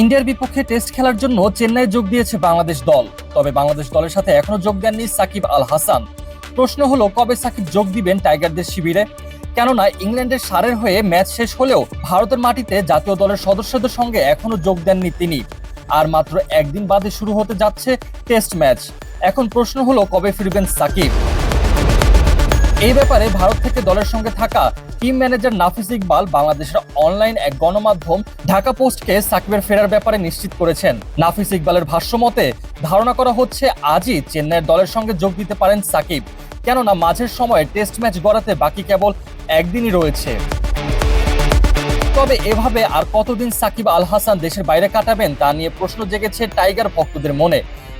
ইন্ডিয়ার বিপক্ষে টেস্ট খেলার জন্য চেন্নাই যোগ দিয়েছে বাংলাদেশ দল। তবে বাংলাদেশ দলের সাথে এখনও যোগ দেননি সাকিব আল হাসান প্রশ্ন হলো, কবে সাকিব যোগ দিবেন টাইগারদের শিবিরে? কেননা, ইংল্যান্ডের সারের হয়ে ম্যাচ শেষ হলেও ভারতের মাটিতে জাতীয় দলের সদস্যদের সঙ্গে এখনও যোগ দেননি তিনি। আর মাত্র একদিন বাদে শুরু হতে যাচ্ছে টেস্ট ম্যাচ। এখন প্রশ্ন হলো, কবে ফিরবেন সাকিব? এই ব্যাপারে ভারত থেকে দলের সঙ্গে থাকা টিম ম্যানেজার নাফিস ইকবাল বাংলাদেশের অনলাইন এক গণমাধ্যম ঢাকা পোস্টকে সাকিবের ফেরার ব্যাপারে নিশ্চিত করেছেন। নাফিস ইকবালের ভাষ্য মতে, ধারণা করা হচ্ছে আজই চেন্নাইয়ের দলের সঙ্গে যোগ দিতে পারেন সাকিব। কেননা মাঝের সময়ে টেস্ট ম্যাচ গড়াতে বাকি কেবল একদিনই রয়েছে। তবে এভাবে আর কতদিন সাকিব আল হাসান দেশের বাইরে কাটাবেন তা নিয়ে প্রশ্ন জেগেছে টাইগার ভক্তদের মনে।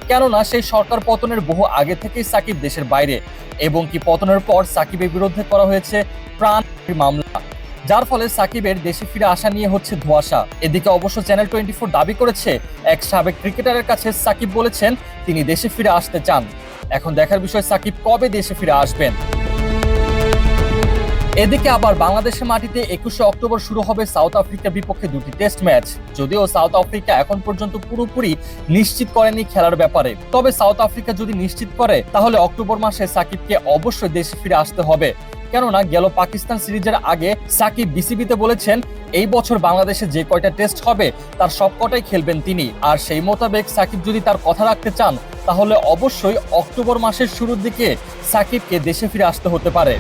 কেননা সেই সরকার পতনের বহু আগে থেকেই সাকিব দেশের বাইরে এবং কি পতনের পর সাকিবের বিরুদ্ধে করা হয়েছে প্রাণ মামলা। যার ফলে সাকিবের দেশে ফিরে আসা নিয়ে হচ্ছে ধোয়াশা। এদিকে অবশ্য চ্যানেল টোয়েন্টি ফোর দাবি করেছে, এক সাবেক ক্রিকেটারের কাছে সাকিব বলেছেন, তিনি দেশে ফিরে আসতে চান। এখন দেখার বিষয় সাকিব কবে দেশে ফিরে আসবেন। এদিকে আবার বাংলাদেশের মাটিতে একুশে অক্টোবর শুরু হবে সাউথ আফ্রিকার বিপক্ষে দুটি টেস্ট ম্যাচ। যদিও সাউথ আফ্রিকা এখন পর্যন্ত পুরোপুরি নিশ্চিত করেনি খেলার ব্যাপারে। তবে সাউথ আফ্রিকা যদি নিশ্চিত করে, তাহলে অক্টোবর মাসে সাকিবকে অবশ্যই দেশে ফিরে আসতে হবে। কেননা, গেল পাকিস্তান সিরিজের আগে সাকিব বিসিবিতে বলেছেন, এই বছর বাংলাদেশে যে কয়টা টেস্ট হবে, তার সবকটাই খেলবেন তিনি। আর সেই মোতাবেক সাকিব যদি তার কথা রাখতে চান, তাহলে অবশ্যই অক্টোবর মাসের শুরুর দিকে সাকিবকে দেশে ফিরে আসতে হতে পারে।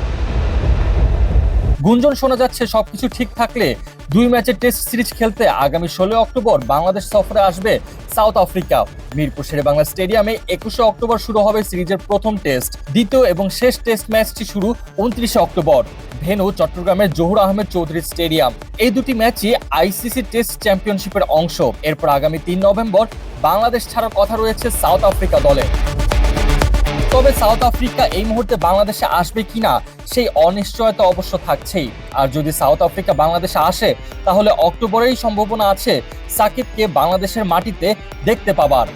গুঞ্জন শোনা যাচ্ছে, সবকিছু ঠিক থাকলে দুই ম্যাচের টেস্ট সিরিজ খেলতে আগামী ষোলো অক্টোবর বাংলাদেশ সফরে আসবে সাউথ আফ্রিকা। মিরপুর শেরে বাংলা স্টেডিয়ামে একুশে অক্টোবর শুরু হবে সিরিজের প্রথম টেস্ট। দ্বিতীয় এবং শেষ টেস্ট ম্যাচটি শুরু উনত্রিশে অক্টোবর। ভেনু, চট্টগ্রামের জহুর আহমেদ চৌধুরী স্টেডিয়াম। এই দুটি ম্যাচই আইসিসি টেস্ট চ্যাম্পিয়নশিপের অংশ। এরপর আগামী তিন নভেম্বর বাংলাদেশ ছাড়ার কথা রয়েছে সাউথ আফ্রিকা দলে। তবে সাউথ আফ্রিকা এই মুহূর্তে বাংলাদেশে আসবে কিনা সেই অনিশ্চয়তা অবশ্য থাকছেই। আর যদি সাউথ আফ্রিকা বাংলাদেশে আসে, তাহলে অক্টোবরেই সম্ভাবনা আছে সাকিবকে বাংলাদেশের মাটিতে দেখতে পাবার।